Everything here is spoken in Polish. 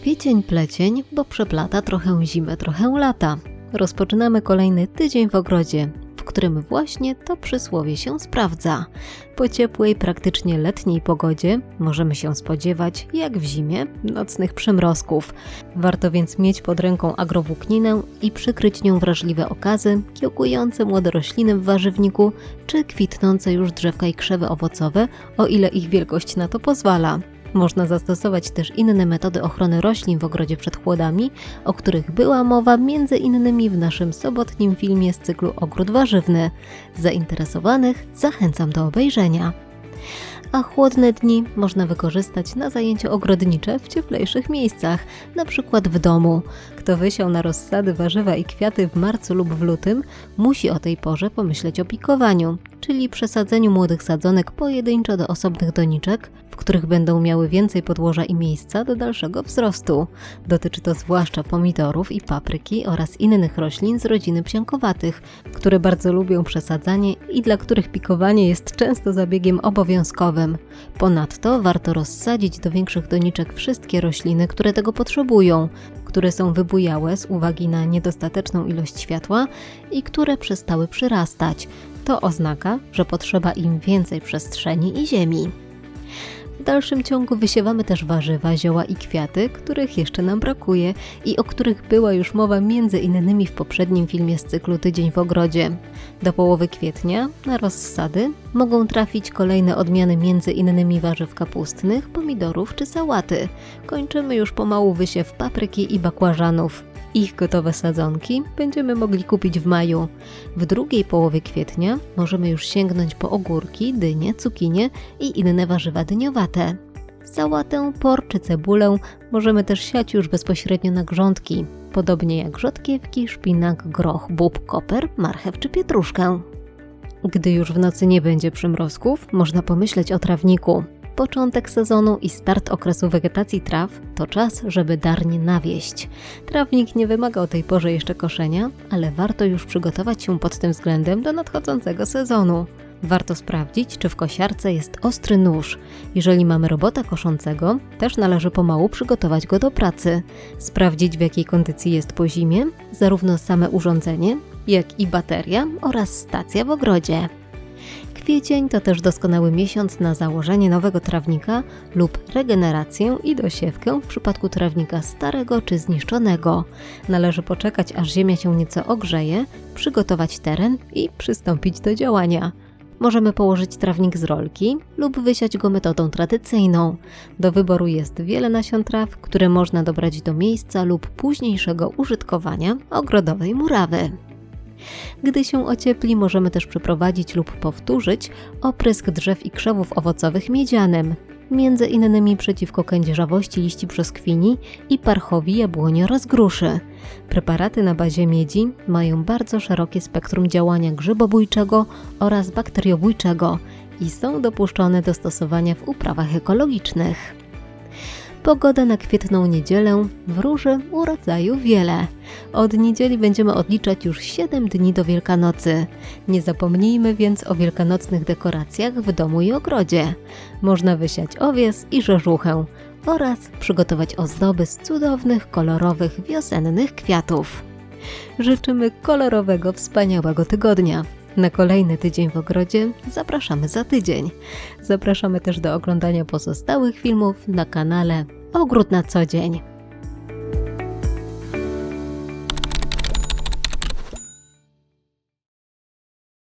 Kwiecień plecień, bo przeplata trochę zimę, trochę lata. Rozpoczynamy kolejny tydzień w ogrodzie, w którym właśnie to przysłowie się sprawdza. Po ciepłej, praktycznie letniej pogodzie możemy się spodziewać, jak w zimie, nocnych przymrozków. Warto więc mieć pod ręką agrowłókninę i przykryć nią wrażliwe okazy, kiełkujące młode rośliny w warzywniku, czy kwitnące już drzewka i krzewy owocowe, o ile ich wielkość na to pozwala. Można zastosować też inne metody ochrony roślin w ogrodzie przed chłodami, o których była mowa między innymi w naszym sobotnim filmie z cyklu Ogród Warzywny. Zainteresowanych zachęcam do obejrzenia. A chłodne dni można wykorzystać na zajęcia ogrodnicze w cieplejszych miejscach, na przykład w domu. Kto wysiał na rozsady warzywa i kwiaty w marcu lub w lutym, musi o tej porze pomyśleć o pikowaniu, czyli przesadzeniu młodych sadzonek pojedynczo do osobnych doniczek, w których będą miały więcej podłoża i miejsca do dalszego wzrostu. Dotyczy to zwłaszcza pomidorów i papryki oraz innych roślin z rodziny psiankowatych, które bardzo lubią przesadzanie i dla których pikowanie jest często zabiegiem obowiązkowym. Ponadto warto rozsadzić do większych doniczek wszystkie rośliny, które tego potrzebują, które są wybujałe z uwagi na niedostateczną ilość światła i które przestały przyrastać. To oznaka, że potrzeba im więcej przestrzeni i ziemi. Dalszym ciągu wysiewamy też warzywa, zioła i kwiaty, których jeszcze nam brakuje i o których była już mowa między innymi w poprzednim filmie z cyklu Tydzień w ogrodzie. Do połowy kwietnia na rozsady mogą trafić kolejne odmiany między innymi warzyw kapustnych, pomidorów czy sałaty. Kończymy już pomału wysiew papryki i bakłażanów. Ich gotowe sadzonki będziemy mogli kupić w maju. W drugiej połowie kwietnia możemy już sięgnąć po ogórki, dynie, cukinie i inne warzywa dyniowate. Sałatę, por czy cebulę możemy też siać już bezpośrednio na grządki, podobnie jak rzodkiewki, szpinak, groch, bób, koper, marchew czy pietruszkę. Gdy już w nocy nie będzie przymrozków, można pomyśleć o trawniku. Początek sezonu i start okresu wegetacji traw to czas, żeby darnie nawieść. Trawnik nie wymaga o tej porze jeszcze koszenia, ale warto już przygotować się pod tym względem do nadchodzącego sezonu. Warto sprawdzić, czy w kosiarce jest ostry nóż. Jeżeli mamy robota koszącego, też należy pomału przygotować go do pracy. Sprawdzić, w jakiej kondycji jest po zimie, zarówno same urządzenie, jak i bateria oraz stacja w ogrodzie. Kwiecień to też doskonały miesiąc na założenie nowego trawnika lub regenerację i dosiewkę w przypadku trawnika starego czy zniszczonego. Należy poczekać, aż ziemia się nieco ogrzeje, przygotować teren i przystąpić do działania. Możemy położyć trawnik z rolki lub wysiać go metodą tradycyjną. Do wyboru jest wiele nasion traw, które można dobrać do miejsca lub późniejszego użytkowania ogrodowej murawy. Gdy się ociepli, możemy też przeprowadzić lub powtórzyć oprysk drzew i krzewów owocowych miedzianem, między innymi przeciwko kędzierzawości liści brzoskwini i parchowi jabłoni oraz gruszy. Preparaty na bazie miedzi mają bardzo szerokie spektrum działania grzybobójczego oraz bakteriobójczego i są dopuszczone do stosowania w uprawach ekologicznych. Pogoda na kwietną niedzielę wróży u rodzaju wiele. Od niedzieli będziemy odliczać już 7 dni do Wielkanocy. Nie zapomnijmy więc o wielkanocnych dekoracjach w domu i ogrodzie. Można wysiać owies i rzeżuchę oraz przygotować ozdoby z cudownych, kolorowych, wiosennych kwiatów. Życzymy kolorowego, wspaniałego tygodnia. Na kolejny tydzień w ogrodzie zapraszamy za tydzień. Zapraszamy też do oglądania pozostałych filmów na kanale Ogród na co dzień.